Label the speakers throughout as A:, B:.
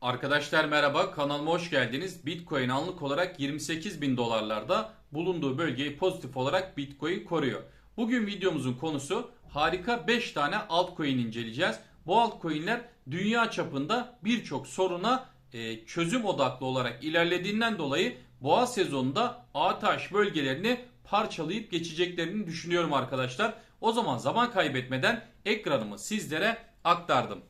A: Arkadaşlar merhaba kanalıma hoş geldiniz. Bitcoin anlık olarak 28 bin dolarlarda bulunduğu bölgeyi pozitif olarak Bitcoin koruyor. Bugün videomuzun konusu harika 5 tane altcoin inceleyeceğiz. Bu altcoin'ler dünya çapında birçok soruna e, çözüm odaklı olarak ilerlediğinden dolayı boğa sezonunda ATH bölgelerini parçalayıp geçeceklerini düşünüyorum arkadaşlar. O zaman zaman kaybetmeden ekranımı sizlere aktardım.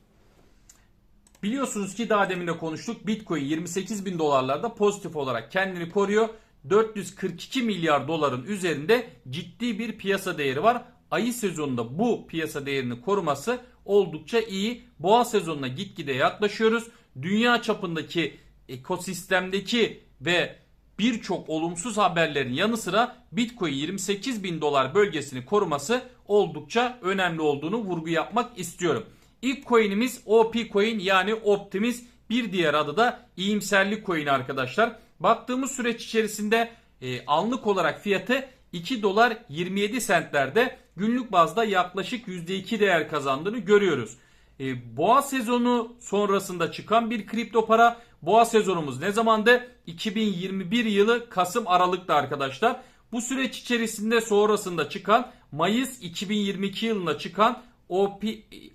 A: Biliyorsunuz ki daha demin de konuştuk. Bitcoin 28 bin dolarlarda pozitif olarak kendini koruyor. 442 milyar doların üzerinde ciddi bir piyasa değeri var. Ayı sezonunda bu piyasa değerini koruması oldukça iyi. Boğa sezonuna gitgide yaklaşıyoruz. Dünya çapındaki ekosistemdeki ve birçok olumsuz haberlerin yanı sıra Bitcoin 28 bin dolar bölgesini koruması oldukça önemli olduğunu vurgu yapmak istiyorum. İlk coin'imiz OP coin yani Optimus bir diğer adı da iyimserlik coin arkadaşlar. Baktığımız süreç içerisinde e, anlık olarak fiyatı 2 dolar 27 centlerde günlük bazda yaklaşık %2 değer kazandığını görüyoruz. E, boğa sezonu sonrasında çıkan bir kripto para. Boğa sezonumuz ne zamandı? 2021 yılı Kasım Aralık'ta arkadaşlar. Bu süreç içerisinde sonrasında çıkan Mayıs 2022 yılında çıkan OP,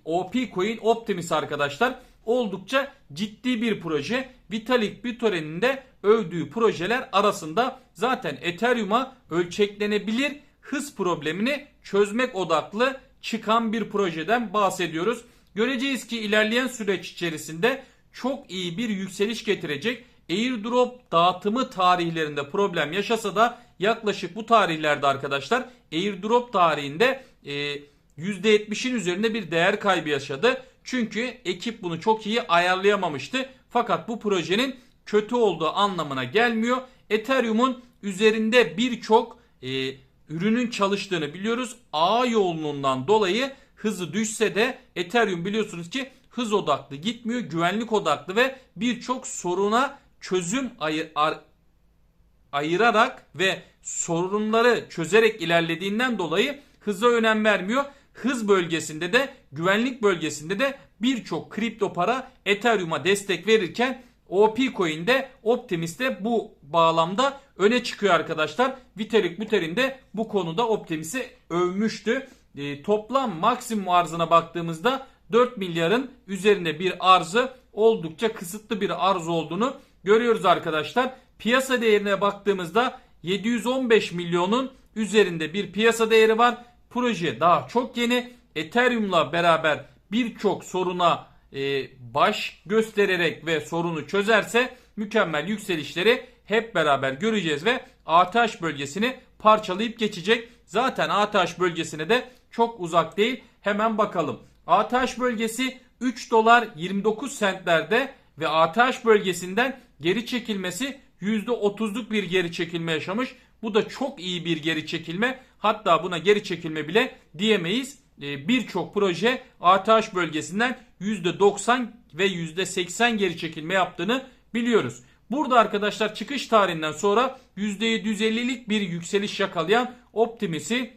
A: OP Coin Optimus arkadaşlar oldukça ciddi bir proje. Vitalik Buterin'in de övdüğü projeler arasında zaten Ethereum'a ölçeklenebilir hız problemini çözmek odaklı çıkan bir projeden bahsediyoruz. Göreceğiz ki ilerleyen süreç içerisinde çok iyi bir yükseliş getirecek. Airdrop dağıtımı tarihlerinde problem yaşasa da yaklaşık bu tarihlerde arkadaşlar airdrop tarihinde e, %70'in üzerinde bir değer kaybı yaşadı. Çünkü ekip bunu çok iyi ayarlayamamıştı. Fakat bu projenin kötü olduğu anlamına gelmiyor. Ethereum'un üzerinde birçok e, ürünün çalıştığını biliyoruz. ağ yoğunluğundan dolayı hızı düşse de Ethereum biliyorsunuz ki hız odaklı gitmiyor. Güvenlik odaklı ve birçok soruna çözüm ayır, ar, ayırarak ve sorunları çözerek ilerlediğinden dolayı hıza önem vermiyor. Hız bölgesinde de güvenlik bölgesinde de birçok kripto para Ethereum'a destek verirken OP Coin'de Optimus de bu bağlamda öne çıkıyor arkadaşlar. Vitalik Buterin de bu konuda Optimus'i övmüştü. E, toplam maksimum arzına baktığımızda 4 milyarın üzerinde bir arzı oldukça kısıtlı bir arz olduğunu görüyoruz arkadaşlar. Piyasa değerine baktığımızda 715 milyonun üzerinde bir piyasa değeri var. Proje daha çok yeni. Ethereum'la beraber birçok soruna e, baş göstererek ve sorunu çözerse mükemmel yükselişleri hep beraber göreceğiz ve ATH bölgesini parçalayıp geçecek. Zaten ATH bölgesine de çok uzak değil. Hemen bakalım. ATH bölgesi 3 dolar 29 centlerde ve ATH bölgesinden geri çekilmesi %30'luk bir geri çekilme yaşamış. Bu da çok iyi bir geri çekilme. Hatta buna geri çekilme bile diyemeyiz. Ee, Birçok proje ATH bölgesinden %90 ve %80 geri çekilme yaptığını biliyoruz. Burada arkadaşlar çıkış tarihinden sonra %750'lik bir yükseliş yakalayan Optimus'i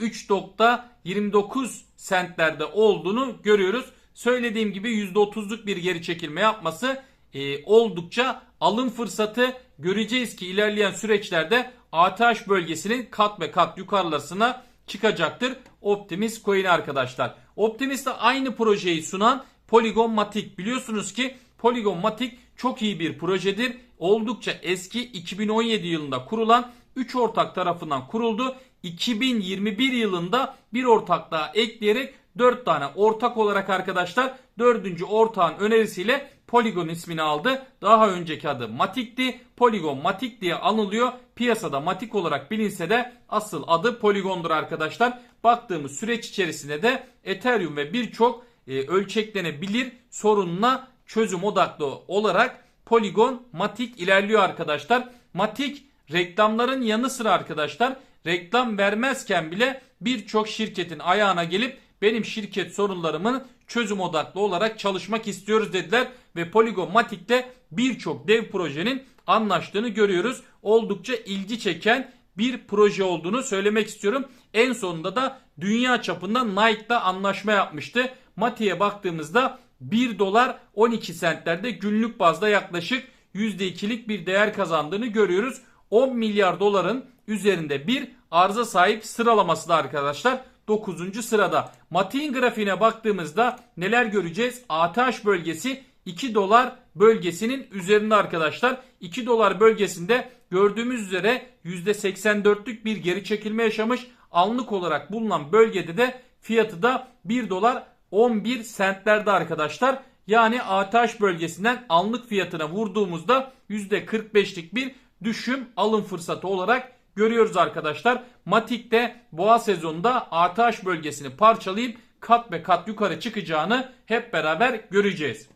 A: 3.29 sentlerde olduğunu görüyoruz. Söylediğim gibi %30'luk bir geri çekilme yapması e, oldukça alım fırsatı göreceğiz ki ilerleyen süreçlerde ATH bölgesinin kat ve kat yukarılarına çıkacaktır. Optimus coin arkadaşlar. Optimus da aynı projeyi sunan Polygon Matic. Biliyorsunuz ki Polygon Matic çok iyi bir projedir. Oldukça eski 2017 yılında kurulan 3 ortak tarafından kuruldu. 2021 yılında bir ortak daha ekleyerek 4 tane ortak olarak arkadaşlar 4. ortağın önerisiyle Polygon ismini aldı. Daha önceki adı Matic'ti. Polygon Matic diye anılıyor. Piyasada Matic olarak bilinse de asıl adı Polygon'dur arkadaşlar. Baktığımız süreç içerisinde de Ethereum ve birçok e, ölçeklenebilir sorununa çözüm odaklı olarak Polygon Matic ilerliyor arkadaşlar. Matic reklamların yanı sıra arkadaşlar reklam vermezken bile birçok şirketin ayağına gelip benim şirket sorunlarımın çözüm odaklı olarak çalışmak istiyoruz dediler ve Polygon Matic'te birçok dev projenin anlaştığını görüyoruz. Oldukça ilgi çeken bir proje olduğunu söylemek istiyorum. En sonunda da dünya çapında Nike'da anlaşma yapmıştı. Mati'ye baktığımızda 1 dolar 12 sentlerde günlük bazda yaklaşık %2'lik bir değer kazandığını görüyoruz. 10 milyar doların üzerinde bir arıza sahip sıralaması da arkadaşlar 9. sırada. Matiğin grafiğine baktığımızda neler göreceğiz? ATH bölgesi 2 dolar bölgesinin üzerinde arkadaşlar. 2 dolar bölgesinde gördüğümüz üzere %84'lük bir geri çekilme yaşamış. Anlık olarak bulunan bölgede de fiyatı da 1 dolar 11 sentlerde arkadaşlar. Yani ATH bölgesinden anlık fiyatına vurduğumuzda %45'lik bir düşüm alım fırsatı olarak görüyoruz arkadaşlar. Matik'te boğa sezonunda ATH bölgesini parçalayıp kat ve kat yukarı çıkacağını hep beraber göreceğiz.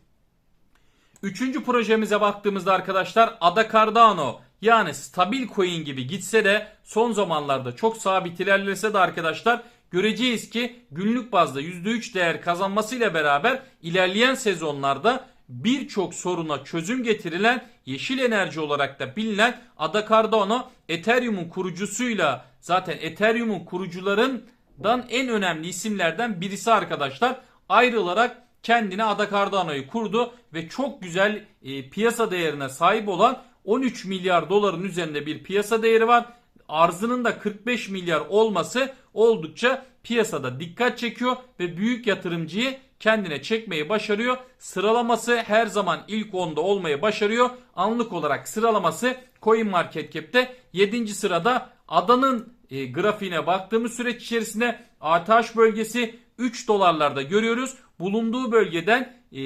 A: Üçüncü projemize baktığımızda arkadaşlar Ada Cardano yani stabil coin gibi gitse de son zamanlarda çok sabit ilerlese de arkadaşlar göreceğiz ki günlük bazda %3 değer kazanmasıyla beraber ilerleyen sezonlarda birçok soruna çözüm getirilen yeşil enerji olarak da bilinen Ada Cardano Ethereum'un kurucusuyla zaten Ethereum'un kurucularından en önemli isimlerden birisi arkadaşlar ayrılarak kendine Ada Cardano'yu kurdu ve çok güzel e, piyasa değerine sahip olan 13 milyar doların üzerinde bir piyasa değeri var. Arzının da 45 milyar olması oldukça piyasada dikkat çekiyor ve büyük yatırımcıyı kendine çekmeyi başarıyor. Sıralaması her zaman ilk 10'da olmayı başarıyor. Anlık olarak sıralaması CoinMarketCap'te 7. sırada adanın e, grafiğine baktığımız süreç içerisinde ATH bölgesi 3 dolarlarda görüyoruz. Bulunduğu bölgeden e,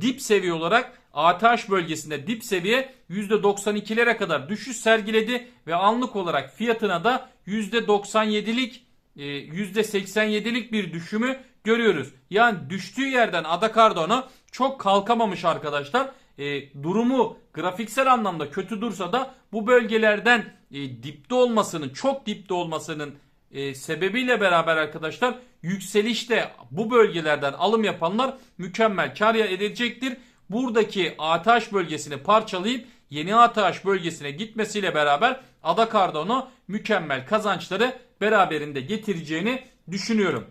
A: dip seviye olarak ATH bölgesinde dip seviye %92'lere kadar düşüş sergiledi ve anlık olarak fiyatına da %97'lik e, %87'lik bir düşümü görüyoruz. Yani düştüğü yerden Ada Cardano çok kalkamamış arkadaşlar. E, durumu grafiksel anlamda kötü dursa da bu bölgelerden e, dipte olmasının çok dipte olmasının e, sebebiyle beraber arkadaşlar yükselişte bu bölgelerden alım yapanlar mükemmel kar edecektir. Buradaki ATH bölgesini parçalayıp yeni ATH bölgesine gitmesiyle beraber Ada Cardano mükemmel kazançları beraberinde getireceğini düşünüyorum.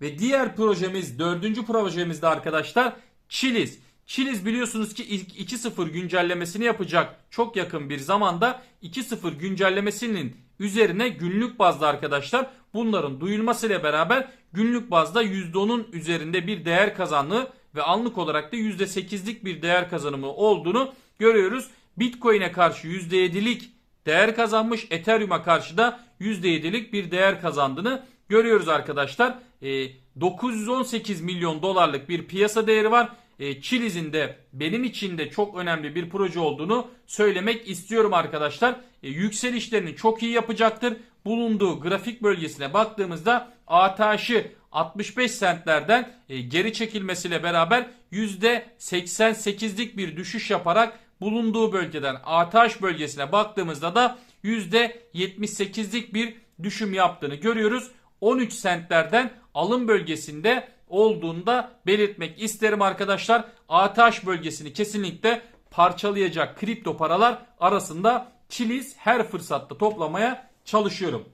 A: Ve diğer projemiz dördüncü projemizde arkadaşlar Chiliz. Chiliz biliyorsunuz ki ilk 2.0 güncellemesini yapacak çok yakın bir zamanda 2.0 güncellemesinin üzerine günlük bazda arkadaşlar bunların duyulmasıyla beraber günlük bazda %10'un üzerinde bir değer kazandığı ve anlık olarak da %8'lik bir değer kazanımı olduğunu görüyoruz. Bitcoin'e karşı %7'lik değer kazanmış. Ethereum'a karşı da %7'lik bir değer kazandığını görüyoruz arkadaşlar. E, 918 milyon dolarlık bir piyasa değeri var. E, Chiliz'in de benim için de çok önemli bir proje olduğunu söylemek istiyorum arkadaşlar. E, yükselişlerini çok iyi yapacaktır. Bulunduğu grafik bölgesine baktığımızda ATH'ı 65 sentlerden e, geri çekilmesiyle beraber %88'lik bir düşüş yaparak bulunduğu bölgeden ATH bölgesine baktığımızda da %78'lik bir düşüm yaptığını görüyoruz. 13 sentlerden alım bölgesinde olduğunda belirtmek isterim arkadaşlar. ATH bölgesini kesinlikle parçalayacak kripto paralar arasında Chiliz her fırsatta toplamaya çalışıyorum.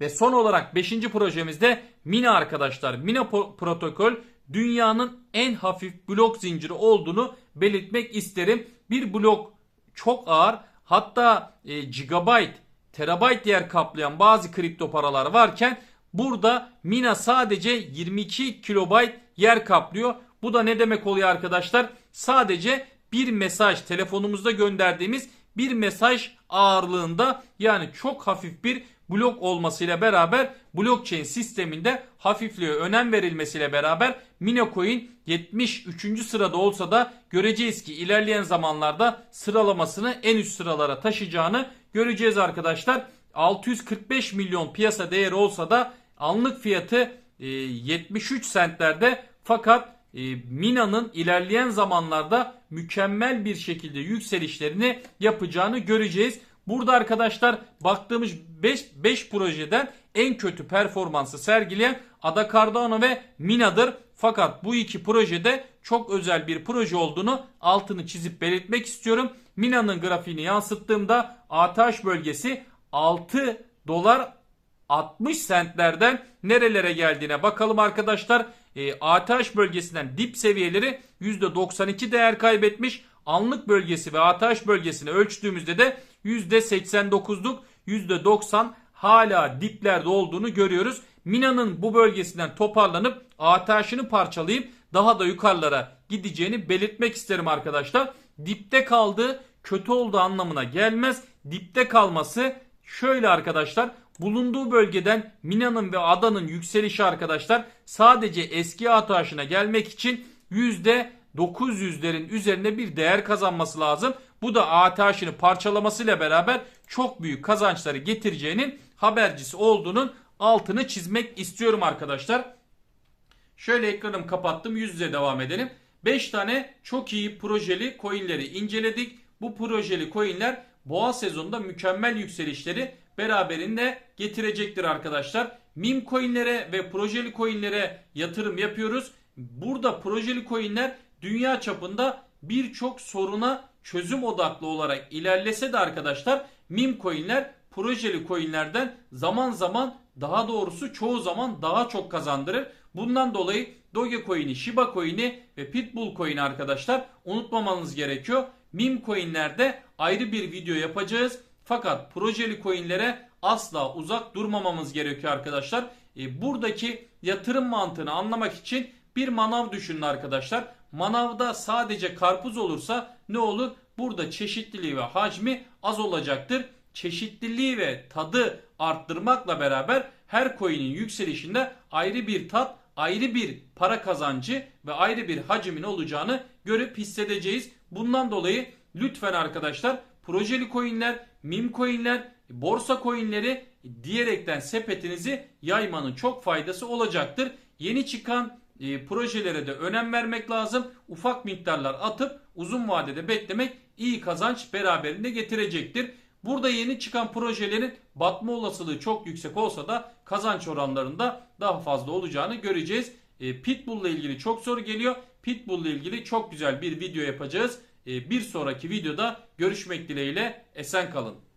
A: Ve son olarak 5. projemizde Mina arkadaşlar. Mina protokol dünyanın en hafif blok zinciri olduğunu belirtmek isterim. Bir blok çok ağır hatta e, gigabyte, terabyte yer kaplayan bazı kripto paralar varken burada Mina sadece 22 kilobayt yer kaplıyor. Bu da ne demek oluyor arkadaşlar? Sadece bir mesaj telefonumuzda gönderdiğimiz bir mesaj ağırlığında yani çok hafif bir blok olmasıyla beraber blockchain sisteminde hafifliğe önem verilmesiyle beraber Minocoin 73. sırada olsa da göreceğiz ki ilerleyen zamanlarda sıralamasını en üst sıralara taşıyacağını göreceğiz arkadaşlar. 645 milyon piyasa değeri olsa da anlık fiyatı 73 sentlerde fakat e, Mina'nın ilerleyen zamanlarda mükemmel bir şekilde yükselişlerini yapacağını göreceğiz. Burada arkadaşlar baktığımız 5, 5 projeden en kötü performansı sergileyen Ada Cardano ve Mina'dır. Fakat bu iki projede çok özel bir proje olduğunu altını çizip belirtmek istiyorum. Mina'nın grafiğini yansıttığımda ATH bölgesi 6 dolar 60 sentlerden nerelere geldiğine bakalım arkadaşlar. E, ATH bölgesinden dip seviyeleri %92 değer kaybetmiş. Anlık bölgesi ve ATH bölgesini ölçtüğümüzde de %89'luk %90 hala diplerde olduğunu görüyoruz. Mina'nın bu bölgesinden toparlanıp ATH'ını parçalayıp daha da yukarılara gideceğini belirtmek isterim arkadaşlar. Dipte kaldığı kötü olduğu anlamına gelmez. Dipte kalması şöyle arkadaşlar bulunduğu bölgeden Mina'nın ve Adanın yükselişi arkadaşlar sadece eski ATH'ına gelmek için %900'lerin üzerinde bir değer kazanması lazım. Bu da ATH'ını parçalamasıyla beraber çok büyük kazançları getireceğinin habercisi olduğunun altını çizmek istiyorum arkadaşlar. Şöyle ekranımı kapattım yüz devam edelim. 5 tane çok iyi projeli coinleri inceledik. Bu projeli coinler boğa sezonunda mükemmel yükselişleri beraberinde getirecektir arkadaşlar. Meme coinlere ve projeli coinlere yatırım yapıyoruz. Burada projeli coinler dünya çapında birçok soruna çözüm odaklı olarak ilerlese de arkadaşlar meme coinler projeli coinlerden zaman zaman daha doğrusu çoğu zaman daha çok kazandırır. Bundan dolayı Dogecoin'i, Shiba Coin'i ve Pitbull Coin'i arkadaşlar unutmamanız gerekiyor. Meme coinlerde ayrı bir video yapacağız. Fakat projeli coinlere asla uzak durmamamız gerekiyor arkadaşlar. E, buradaki yatırım mantığını anlamak için bir manav düşünün arkadaşlar. Manavda sadece karpuz olursa ne olur? Burada çeşitliliği ve hacmi az olacaktır. Çeşitliliği ve tadı arttırmakla beraber her coin'in yükselişinde ayrı bir tat, ayrı bir para kazancı ve ayrı bir hacimin olacağını görüp hissedeceğiz. Bundan dolayı lütfen arkadaşlar projeli coinler, meme coinler, borsa coinleri diyerekten sepetinizi yaymanın çok faydası olacaktır. Yeni çıkan e, projelere de önem vermek lazım. Ufak miktarlar atıp uzun vadede beklemek iyi kazanç beraberinde getirecektir. Burada yeni çıkan projelerin batma olasılığı çok yüksek olsa da kazanç oranlarında daha fazla olacağını göreceğiz. E, Pitbull ile ilgili çok soru geliyor. Pitbull ile ilgili çok güzel bir video yapacağız. E, bir sonraki videoda görüşmek dileğiyle esen kalın.